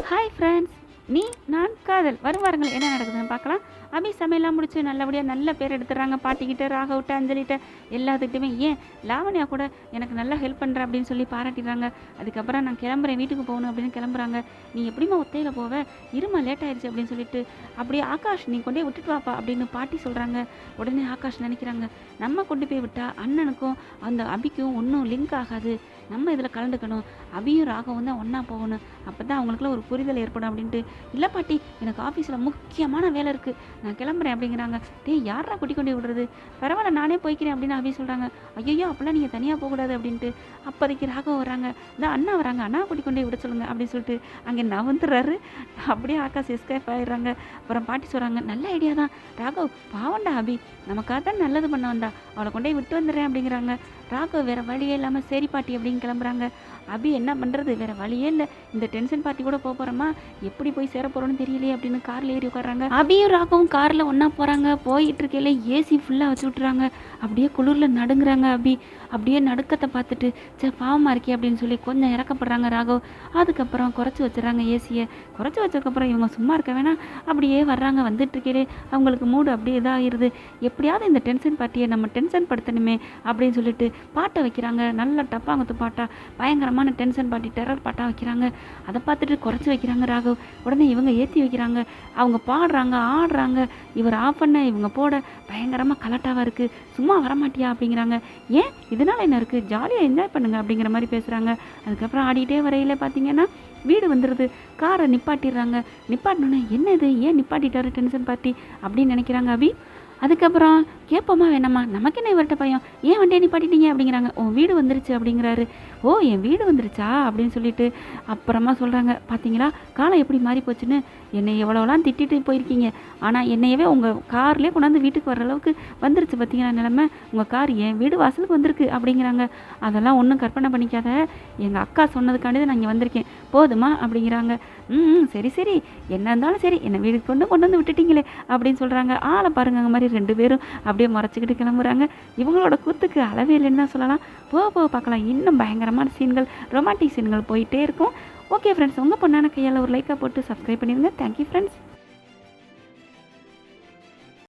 Hi friends நீ நான் காதல். வரும் வாரங்கள் என்ன நடக்குதுன்னு பார்க்கலாம். அபி சமையலாம் முடிச்சு நல்லபடியாக நல்ல பேர் எடுத்துடுறாங்க. பாட்டிக்கிட்ட ராகவிட்ட அஞ்சலிட்ட எல்லாத்துக்கிட்டையுமே ஏன் லாவண்யா கூட எனக்கு நல்லா ஹெல்ப் பண்ணுற அப்படின்னு சொல்லி பாராட்டிடுறாங்க. அதுக்கப்புறம் நான் கிளம்புறேன் வீட்டுக்கு போகணும் அப்படின்னு கிளம்புறாங்க. நீ எப்படிம்மா ஒத்தையில் போவ? இருமா லேட் ஆயிடுச்சு அப்படின்னு சொல்லிட்டு அப்படியே ஆகாஷ் நீ கொண்டே விட்டுட்டு வாப்பா அப்படின்னு பாட்டி சொல்கிறாங்க உடனே ஆகாஷ் நினைக்கிறாங்க நம்ம கொண்டு போய் விட்டால் அண்ணனுக்கும் அந்த அபிக்கும் ஒன்றும் லிங்க் ஆகாது. நம்ம இதில் கலந்துக்கணும். அபியும் ராகவும் தான் ஒன்றா போகணும். அப்போ தான் அவங்களுக்குள்ள ஒரு புரிதல் ஏற்படும் அப்படின்ட்டு. இல்லை பாட்டி எனக்கு ஆஃபீஸில் முக்கியமான வேலை இருக்குது நான் கிளம்புறேன் அப்படிங்கிறாங்க. டே யாரா குட்டி கொண்டு விடுறது? பரவாயில்ல நானே போய்க்கிறேன் அப்படின்னு அபி சொல்கிறாங்க ஐயோ அப்போல்லாம் நீங்கள் தனியாக போகக்கூடாது அப்படின்ட்டு அப்போதைக்கு ராகவ வராங்க இந்த அண்ணா வராங்க. அண்ணா குட்டி கொண்டு விட சொல்லுங்க அப்படின்னு சொல்லிட்டு அங்கே நவந்துடுறாரு அப்படியே ஆகாஷ் எஸ்கேப் ஆயிடுறாங்க. அப்புறம் பாட்டி சொல்கிறாங்க நல்ல ஐடியா தான். ராகவ் பாவண்டா அபி. நமக்காக தான் நல்லது பண்ண வந்தா. அவளை கொண்டு போய் விட்டு வந்துடுறேன் அப்படிங்கிறாங்க. ராகவ் வேறு வழியே இல்லாமல் சரி பாட்டி அப்படின்னு கிளம்புறாங்க. அபி என்ன பண்ணுறது வேறு வழியே இல்லை. இந்த டென்ஷன் பார்ட்டி கூட போக போகிறோமா எப்படி போய் சேர போகிறோன்னு தெரியலையே அப்படின்னு காரில் ஏறி உட்காடுறாங்க அபியும் ராகவும் காரில் ஒன்றா போகிறாங்க போயிட்டு இருக்கையில ஏசி ஃபுல்லாக வச்சு விட்றாங்க அப்படியே குளிரில் நடுங்குறாங்க அபி. அப்படியே நடுக்கத்தை பார்த்துட்டு சே பாவமாக இருக்கே அப்படின்னு சொல்லி கொஞ்சம் இறக்கப்படுறாங்க ராகவ். அதுக்கப்புறம் குறைச்சி வச்சுறாங்க ஏசியை குறைச்சி வச்சதுக்கப்புறம் இவங்க சும்மா இருக்க வேணாம். அப்படியே வர்றாங்க வந்துட்டுருக்கையிலே. அவங்களுக்கு மூடு அப்படியே இதாகிருது. எப்படியாவது இந்த டென்ஷன் பார்ட்டியை நம்ம டென்ஷன் படுத்தணுமே அப்படின்னு சொல்லிட்டு பாட்டை வைக்கிறாங்க. நல்ல டப்பாங்கத்து பாட்டா. பயங்கரமான டென்ஷன் பாட்டி டெரர் பாட்டாக வைக்கிறாங்க. அதை பார்த்துட்டு குறைச்சி வைக்கிறாங்க ராகவ். உடனே இவங்க ஏற்றி வைக்கிறாங்க. அவங்க பாடுறாங்க ஆடுறாங்க. இவர் ஆஃப் பண்ண இவங்க போட பயங்கரமாக கலட்டாவாக இருக்குது சும்மா வரமாட்டியா அப்படிங்கிறாங்க. ஏன்? இதனால் என்ன இருக்குது ஜாலியாக என்ஜாய் பண்ணுங்க அப்படிங்கிற மாதிரி பேசுகிறாங்க அதுக்கப்புறம் ஆடிட்டே வரையில் பார்த்தீங்கன்னா வீடு வந்துடுது காரை நிப்பாட்டிடுறாங்க. நிப்பாட்டினோன்னே என்ன இது? ஏன் நிப்பாட்டிட்டாரு டென்ஷன் பார்ட்டி அப்படின்னு நினைக்கிறாங்க அபி. அதுக்கப்புறம் கேட்போமா வேணாமா? நமக்கு என்ன இவர்கிட்ட பையன் ஏன் வண்டியை நிப்பாட்டிட்டீங்க? அப்படிங்கிறாங்க. உன் வீடு வந்துருச்சு அப்படிங்கிறாரு. ஓ என் வீடு வந்துருச்சா? அப்படின்னு சொல்லிட்டு அப்புறமா சொல்கிறாங்க பார்த்தீங்களா காலம் எப்படி மாறி போச்சுன்னு? என்னை எவ்வளோலாம் திட்டிட்டு போயிருக்கீங்க. ஆனால் என்னையவே உங்கள் கார்லேயே கொண்டாந்து வீட்டுக்கு வர அளவுக்கு வந்துருச்சு பார்த்தீங்களா நிலமை? உங்கள் கார் என் வீடு வாசலுக்கு வந்திருக்கு அப்படிங்கிறாங்க. அதெல்லாம் ஒன்றும் கற்பனை பண்ணிக்காத. எங்கள் அக்கா சொன்னதுக்காண்டி தான் நான் இங்கே வந்திருக்கேன். போதுமா? அப்படிங்கிறாங்க. ம் சரி சரி. என்ன இருந்தாலும் சரி. என்னை வீட்டுக்கு கொண்டு கொண்டு வந்து விட்டுட்டீங்களே அப்படின்னு சொல்கிறாங்க ஆளை பாருங்க அந்த மாதிரி ரெண்டு பேரும் அப்படியே மறைச்சிக்கிட்டு கிளம்புறாங்க. இவங்களோட கூத்துக்கு அளவே இல்லைன்னு தான் சொல்லலாம். போக போக பார்க்கலாம். இன்னும் பயங்கரமான சீன்கள் ரொமான்டிக் சீன்கள் போயிட்டே இருக்கும். ஓகே ஃப்ரெண்ட்ஸ் உங்கள் பொண்ணான கையால் ஒரு லைக்காக போட்டு சப்ஸ்கிரைப் பண்ணிடுங்க. Thank you friends